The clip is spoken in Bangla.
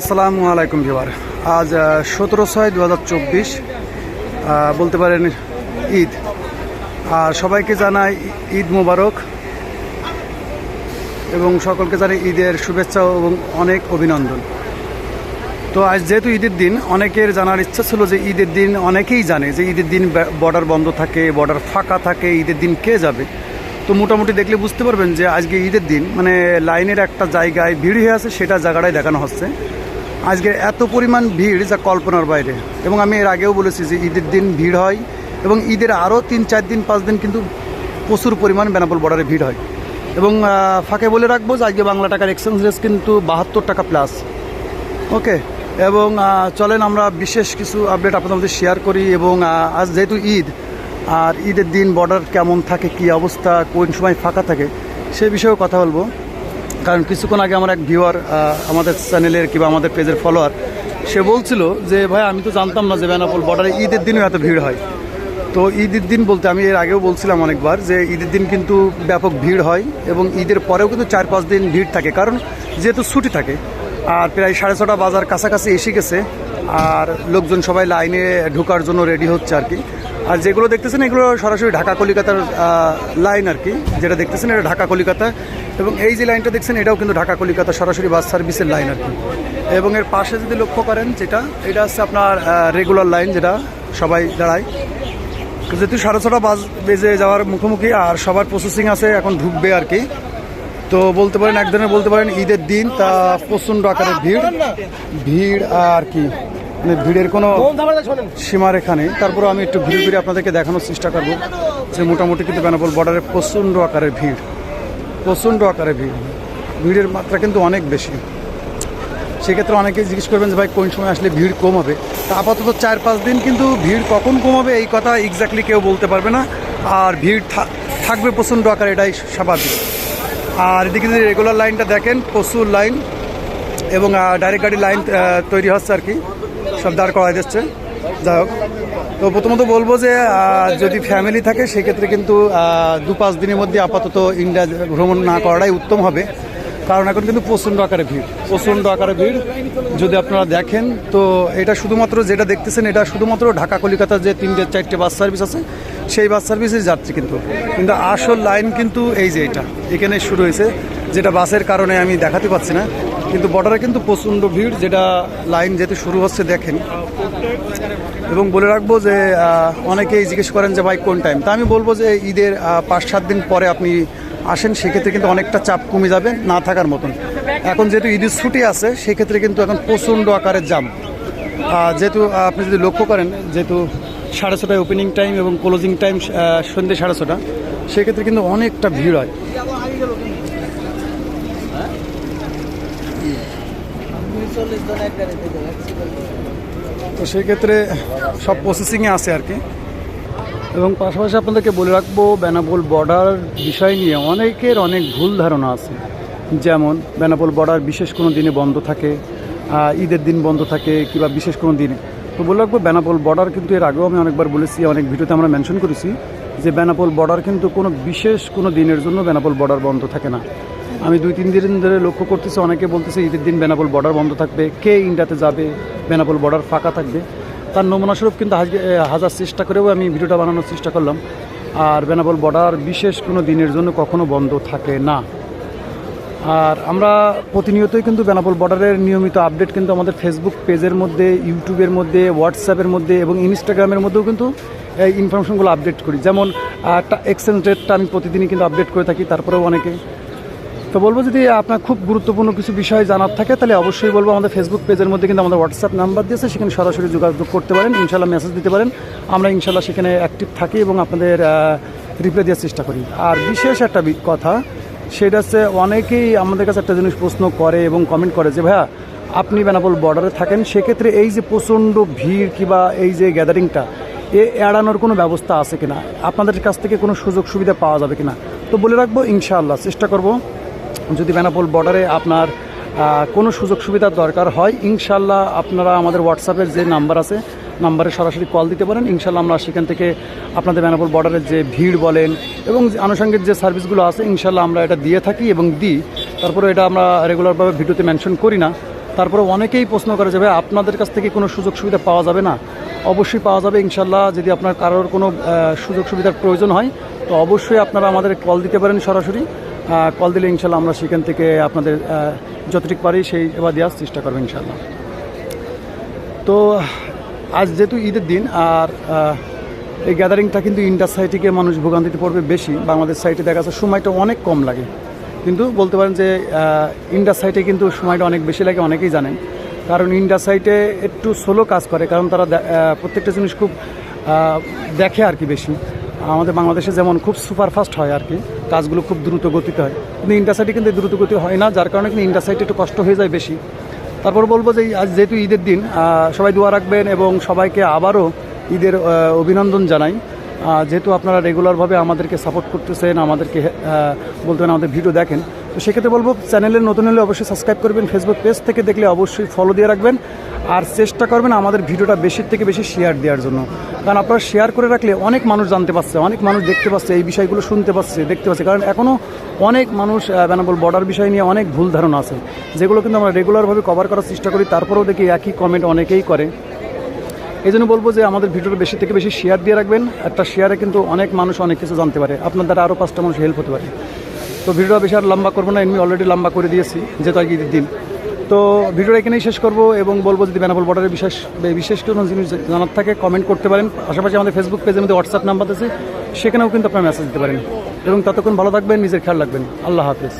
আসসালামু আলাইকুম ভিওয়ার আজ সতেরো ছয় দু বলতে পারেন ঈদ। আর সবাইকে জানাই ঈদ মোবারক এবং সকলকে জানাই ঈদের শুভেচ্ছা এবং অনেক অভিনন্দন। তো আজ যেহেতু ঈদের দিন, অনেকের জানার ইচ্ছা ছিল যে ঈদের দিন অনেকেই জানে যে ঈদের দিন বর্ডার বন্ধ থাকে বর্ডার ফাঁকা থাকে, ঈদের দিন কে যাবে? তো মোটামুটি দেখলে বুঝতে পারবেন যে আজকে ঈদের দিন মানে লাইনের একটা জায়গায় ভিড় হয়ে আছে, সেটা জায়গাটাই দেখানো হচ্ছে। আজকে এত পরিমাণ ভিড় যা কল্পনার বাইরে। এবং আমি এর আগেও বলেছি যে ঈদের দিন ভিড় হয় এবং ঈদের আরও তিন, চার দিন, পাঁচ দিন কিন্তু প্রচুর পরিমাণ বেনাপোল বর্ডারে ভিড় হয়। এবং ফাঁকে বলে রাখব যে আজকে বাংলা টাকার এক্সচেঞ্জ রেট কিন্তু বাহাত্তর টাকা প্লাস ওকে? এবং চলেন আমরা বিশেষ কিছু আপডেট আপনাদের শেয়ার করি এবং আজ যেহেতু ঈদ, আর ঈদের দিন বর্ডার কেমন থাকে, কি অবস্থা, কোন সময় ফাঁকা থাকে, সে বিষয়েও কথা বলব। কারণ কিছুক্ষণ আগে আমার এক ভিউয়ার আমাদের চ্যানেলের কিংবা আমাদের পেজের ফলোয়ার সে বলছিল যে, ভাই, আমি তো জানতাম না যে বেনাপোল বর্ডারে ঈদের দিনও এত ভিড় হয়। তো ঈদের দিন বলতে আমি এর আগেও বলছিলাম অনেকবার যে, ঈদের দিন কিন্তু ব্যাপক ভিড় হয় এবং ঈদের পরেও কিন্তু চার পাঁচ দিন ভিড় থাকে। কারণ যেহেতু ছুটি থাকে, আর প্রায় সাড়ে ছটা বাজার কাছাকাছি এসে গেছে, আর লোকজন সবাই লাইনে ঢোকার জন্য রেডি হচ্ছে আর কি। আর যেগুলো দেখতেছেন, এগুলো সরাসরি ঢাকা কলিকাতার লাইন আর কি। যেটা দেখতেছেন, এটা ঢাকা কলিকাতা। এবং এই যে লাইনটা দেখছেন, এটাও কিন্তু ঢাকা কলিকাতা সরাসরি বাস সার্ভিসের লাইন আর কি। এবং এর পাশে যদি লক্ষ্য করেন, যেটা, এটা হচ্ছে আপনার রেগুলার লাইন যেটা সবাই দাঁড়ায়। যেহেতু সাড়ে ছটা বাস বেজে যাওয়ার মুখোমুখি, আর সবার প্রসেসিং আছে, এখন ঢুকবে আর কি। তো বলতে পারেন, এক ধরনের বলতে পারেন, ঈদের দিন তা প্রচণ্ড আকারের ভিড়। ভিড় আর কি। মানে ভিড়ের কোনো সীমারেখা নেই। তারপরে আমি একটু ঘুরে ঘুরে আপনাদেরকে দেখানোর চেষ্টা করব যে মোটামুটি কিন্তু বেনাপোল বর্ডারে প্রচণ্ড আকারে ভিড়। প্রচণ্ড আকারে ভিড়। ভিড়ের মাত্রা কিন্তু অনেক বেশি। সেক্ষেত্রে অনেকেই জিজ্ঞেস করবেন যে ভাই কোন সময় আসলে ভিড় কম হবে? তা আপাতত চার পাঁচ দিন কিন্তু ভিড় কখন কম হবে এই কথা এক্স্যাক্টলি কেউ বলতে পারবে না। আর ভিড় থাকবে প্রচণ্ড আকারে এটাই স্বাভাবিক। আর এদিকে যদি রেগুলার লাইনটা দেখেন প্রচুর লাইন এবং ডাইরেক্ট গাড়ি লাইন তৈরি হচ্ছে আর কি। সব দাঁড় করা যাচ্ছে যাই হোক। তো প্রথমত বলব যে যদি ফ্যামিলি থাকে, সেক্ষেত্রে কিন্তু দু পাঁচ দিনের মধ্যে আপাতত ইন্ডিয়া ভ্রমণ না করাটাই উত্তম হবে। কারণ এখন কিন্তু প্রচণ্ড আকারে ভিড়। প্রচণ্ড আকারে ভিড়। যদি আপনারা দেখেন, তো এটা শুধুমাত্র যেটা দেখতেছেন, এটা শুধুমাত্র ঢাকা কলিকাতার যে তিনটে, চারটে বাস সার্ভিস আছে, সেই বাস সার্ভিসে যাচ্ছে কিন্তু। কিন্তু আসল লাইন কিন্তু এই যে এটা। এখানে শুরু হয়েছে। যেটা বাসের কারণে আমি দেখাতে পাচ্ছি না। কিন্তু বর্ডারে কিন্তু প্রচণ্ড ভিড়, যেটা লাইন যেতে শুরু হচ্ছে দেখেন। এবং বলে রাখব যে অনেকেই জিজ্ঞেস করেন যে, ভাই, কোন টাইম তা আমি বলব যে, ঈদের পাঁচ সাত দিন পরে আপনি আসেন, সেক্ষেত্রে কিন্তু অনেকটা চাপ কমে যাবে না থাকার মতন। এখন যেহেতু ঈদের ছুটি আছে, সেক্ষেত্রে কিন্তু এখন প্রচণ্ড আকারের জাম। যেহেতু আপনি যদি লক্ষ্য করেন, যেহেতু সাড়ে ছটায় ওপেনিং টাইম এবং ক্লোজিং টাইম সন্ধ্যে সাড়ে ছটা, সেক্ষেত্রে কিন্তু অনেকটা ভিড় হয়। তো সেই ক্ষেত্রে সব প্রসেসিংয়ে আছে আর কি। এবং পাশাপাশি আপনাদেরকে বলে রাখব, বেনাপোল বর্ডার বিষয় নিয়ে অনেকের অনেক ভুল ধারণা আছে। যেমন, বেনাপোল বর্ডার বিশেষ কোনো দিনে বন্ধ থাকে ঈদের দিন বন্ধ থাকে কিংবা বিশেষ কোনো দিনে। তো বলে রাখব, বেনাপোল বর্ডার কিন্তু এর আগেও আমি অনেকবার বলেছি, অনেক ভিডিওতে আমরা মেনশন করেছি যে বেনাপোল বর্ডার কিন্তু কোনো বিশেষ কোনো দিনের জন্য বেনাপোল বর্ডার বন্ধ থাকে না। আমি দুই, তিন দিন ধরে লক্ষ্য করতেছি, অনেকে বলতেছে ঈদের দিন বেনাপোল বর্ডার বন্ধ থাকবে। কে ইন্ডিয়াতে যাবে? বেনাপোল বর্ডার ফাঁকা থাকবে। তার নমুনাস্বরূপ কিন্তু হাজার চেষ্টা করেও আমি ভিডিওটা বানানোর চেষ্টা করলাম। আর বেনাপোল বর্ডার বিশেষ কোনো দিনের জন্য কখনো বন্ধ থাকে না। আর আমরা প্রতিনিয়তই কিন্তু বেনাপোল বর্ডারের নিয়মিত আপডেট কিন্তু আমাদের ফেসবুক পেজের মধ্যে ইউটিউবের মধ্যে হোয়াটসঅ্যাপের মধ্যে এবং ইনস্টাগ্রামের মধ্যেও কিন্তু এই ইনফরমেশনগুলো আপডেট করি। যেমন এক্সচেঞ্জ রেটটা আমি প্রতিদিনই কিন্তু আপডেট করে থাকি, তারপরেও অনেকে তো বলব যদি আপনার খুব গুরুত্বপূর্ণ কিছু বিষয় জানার থাকে, তাহলে অবশ্যই বলব আমাদের ফেসবুক পেজের মধ্যে কিন্তু আমাদের হোয়াটসঅ্যাপ নাম্বার দিয়েছে, সেখানে সরাসরি যোগাযোগ করতে পারেন ইনশাল্লাহ মেসেজ দিতে পারেন। আমরা ইনশাল্লাহ সেখানে অ্যাক্টিভ থাকি এবং আপনাদের রিপ্লাই দেওয়ার চেষ্টা করি। আর বিশেষ একটা কথা, সেটা হচ্ছে অনেকেই আমাদের কাছে একটা জিনিস প্রশ্ন করে এবং কমেন্ট করে যে, ভাইয়া, আপনি বেনাপোল বর্ডারে থাকেন, সেক্ষেত্রে এই যে প্রচণ্ড ভিড় কিংবা এই যে গ্যাদারিংটা এ এড়ানোর কোনো ব্যবস্থা আছে কিনা? আপনাদের কাছ থেকে কোনো সুযোগ সুবিধা পাওয়া যাবে কিনা? তো বলে রাখব, ইনশাআল্লাহ, চেষ্টা করব। যদি বেনাপোল বর্ডারে আপনার কোনো সুযোগ সুবিধার দরকার হয়, ইনশাল্লাহ আপনারা আমাদের হোয়াটসঅ্যাপের যে নাম্বার আছে নাম্বারে সরাসরি কল দিতে পারেন। ইনশাল্লাহ আমরা সেখান থেকে আপনাদের বেনাপোল বর্ডারের যে ভিড় বলেন এবং আনুষঙ্গিক যে সার্ভিসগুলো আছে, ইনশাল্লাহ আমরা এটা দিয়ে থাকি এবং দিই। তারপরে এটা আমরা রেগুলারভাবে ভিডিওতে মেনশন করি না। তারপরে অনেকেই প্রশ্ন করে যে ভাই, আপনাদের কাছ থেকে কোনো সুযোগ সুবিধা পাওয়া যাবে না? অবশ্যই পাওয়া যাবে, ইনশাল্লাহ। যদি আপনার কারোর কোনো সুযোগ সুবিধার প্রয়োজন হয়, তো অবশ্যই আপনারা আমাদের কল দিতে পারেন সরাসরি। কল দিলে ইনশাল্লাহ আমরা সেখান থেকে আপনাদের যতটুকু পারি সেই সেবা দেওয়ার চেষ্টা করব ইনশাল্লাহ। তো আজ যেহেতু ঈদের দিন, আর এই গ্যাদারিংটা কিন্তু ইন্টার সাইটিকে মানুষ ভোগান্তিতে পড়বে বেশি, বাংলাদেশ সাইটে দেখা যাচ্ছে সময়টা অনেক কম লাগে। কিন্তু বলতে পারেন যে ইন্ডাস সাইটে কিন্তু সময়টা অনেক বেশি লাগে, অনেকেই জানেন। কারণ ইন্ডাস সাইটে একটু স্লো কাজ করে, কারণ তারা প্রত্যেকটা জিনিস খুব দেখে আর কি বেশি। আমাদের বাংলাদেশে যেমন খুব সুপারফাস্ট হয় আর কি, কাজগুলো খুব দ্রুত গতিতে হয়। কিন্তু ইন্টারসাইটে কিন্তু দ্রুত গতি হয় না, যার কারণে কিন্তু ইন্টারসাইটে একটু কষ্ট হয়ে যায় বেশি। তারপর বলব যে আজ যেহেতু ঈদের দিন সবাই দোয়া রাখবেন এবং সবাইকে আবারও ঈদের অভিনন্দন জানাই। যেহেতু আপনারা রেগুলারভাবে আমাদেরকে সাপোর্ট করতেছেন, আমাদেরকে বলতে আমাদের ভিডিও দেখেন তো সেক্ষেত্রে বলব চ্যানেলের নতুন হলে অবশ্যই সাবস্ক্রাইব করবেন ফেসবুক পেজ থেকে দেখলে অবশ্যই ফলো দিয়ে রাখবেন। আর চেষ্টা করবেন আমাদের ভিডিওটা বেশির থেকে বেশি শেয়ার দেওয়ার জন্য। কারণ আপনারা শেয়ার করে রাখলে অনেক মানুষ জানতে পারছে, অনেক মানুষ দেখতে পাচ্ছে এই বিষয়গুলো শুনতে পাচ্ছে দেখতে পাচ্ছে কারণ এখনও অনেক মানুষ বেনাবল বর্ডার বিষয় নিয়ে অনেক ভুল ধারণা আছে। যেগুলো কিন্তু আমরা রেগুলারভাবে কভার করার চেষ্টা করি, তারপরেও দেখি একই কমেন্ট অনেকেই করে। এই জন্য বলব যে আমাদের ভিডিওটা বেশি থেকে বেশি শেয়ার দিয়ে রাখবেন। একটা শেয়ারে কিন্তু অনেক মানুষ অনেক কিছু জানতে পারে। আপনার দ্বারা আরও পাঁচটা মানুষ হেল্প হতে পারে। তো ভিডিওটা বেশি আর লম্বা করব না, এমনি অলরেডি লম্বা করে দিয়েছি, যেহেতু আগে দিন। তো ভিডিওটা এখানেই শেষ করব এবং বলব যদি বেনাপল বর্ডারের বিশেষ বিশেষ কোনো জিনিস জানার থাকে কমেন্ট করতে পারেন। পাশাপাশি আমাদের ফেসবুক পেজের মধ্যে হোয়াটসঅ্যাপ নাম্বার আছে, সেখানেও কিন্তু আপনারা মেসেজ দিতে পারেন। এবং ততক্ষণ ভালো থাকবেন, নিজের খেয়াল রাখবেন। আল্লাহ হাফিজ।